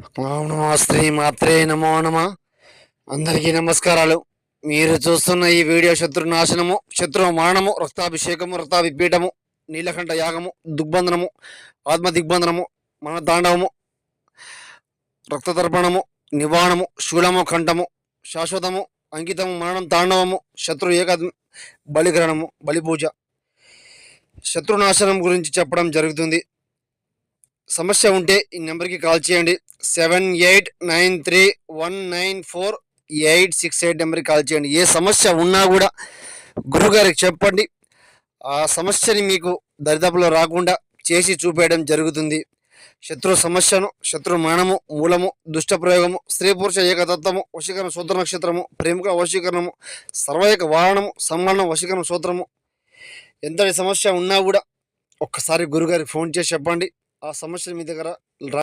ఓం నమో శ్రీ మాత్రే నమో నమ. అందరికీ నమస్కారాలు. మీరు చూస్తున్న ఈ వీడియో శత్రు నాశనము శత్రు మరణము రక్తాభిషేకము రక్తాభిపీఠము నీలకంఠ యాగము దిగ్బంధనము ఆత్మ దిగ్బంధనము మన తాండవము రక్తతర్పణము నివాణము శూలము కంఠము శాశ్వతము అంకితము మరణం తాండవము శత్రు ఏక బలిగ్రహణము బలిపూజ. శత్రునాశనం గురించి చెప్పడం జరుగుతుంది. సమస్య ఉంటే ఈ నెంబర్కి కాల్ చేయండి. Seven eight nine three one nine four eight six eight నెంబర్కి కాల్ చేయండి. ఏ సమస్య ఉన్నా కూడా గురుగారికి చెప్పండి. ఆ సమస్యని మీకు దరిదాపులో రాకుండా చేసి చూపేయడం జరుగుతుంది. శత్రు సమస్యను శత్రు మరణము మూలము దుష్ట ప్రయోగము స్త్రీ పురుష ఏకతత్వము వశీకరణ సూత్ర నక్షత్రము ప్రేమిక వశీకరణము సర్వైక వాహనము సంవరణం వశీకరణ సూత్రము. ఎంతటి సమస్య ఉన్నా కూడా ఒక్కసారి గురుగారికి ఫోన్ చేసి చెప్పండి. ఆ సమస్య మీ దగ్గర